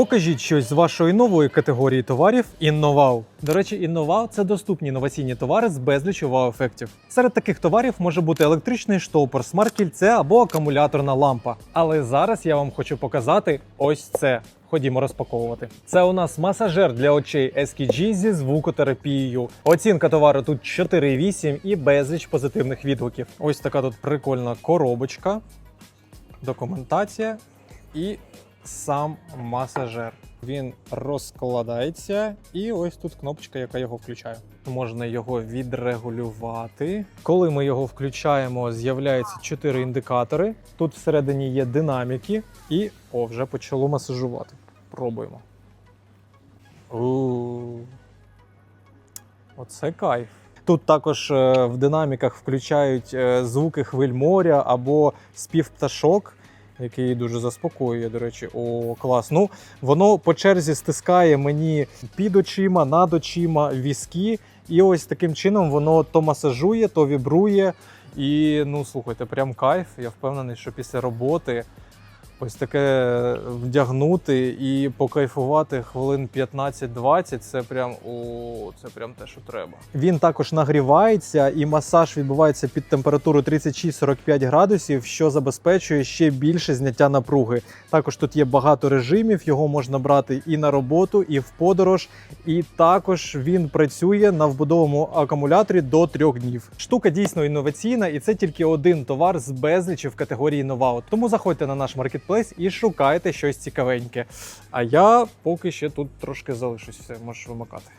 Покажіть щось з вашої нової категорії товарів інновау. До речі, інновау це доступні інноваційні товари з безлічю вау-ефектів. Серед таких товарів може бути електричний штопор, смарт-кільце або акумуляторна лампа. Але зараз я вам хочу показати ось це. Ходімо розпаковувати. Це у нас масажер для очей SKG зі звукотерапією. Оцінка товару тут 4,8 і безліч позитивних відгуків. Ось така тут прикольна коробочка, документація і сам масажер. Він розкладається, і ось тут кнопочка, яка його включає. Можна його відрегулювати. Коли ми його включаємо, з'являється 4 індикатори. Тут всередині є динаміки, і о, вже почало масажувати. Пробуємо. У. Оце кайф. Тут також е, в динаміках включають е, звуки хвиль моря або спів пташок, який дуже заспокоює, до речі, о, клас. Ну, воно по черзі стискає мені під очима, над очима, візки. І ось таким чином воно то масажує, то вібрує. І ну слухайте, прям кайф. Я впевнений, що після роботи ось таке вдягнути і покайфувати хвилин 15-20, це прям о, це прям те, що треба. Він також нагрівається, і масаж відбувається під температуру 36-45 градусів, що забезпечує ще більше зняття напруги. Також тут є багато режимів, його можна брати і на роботу, і в подорож. І також він працює на вбудовому акумуляторі до трьох днів. Штука дійсно інноваційна, і це тільки один товар з безлічі в категорії новаут. Тому заходьте на наш маркетплейс і шукайте щось цікавеньке. А я поки ще тут трошки залишусь. Все, можеш вимикати.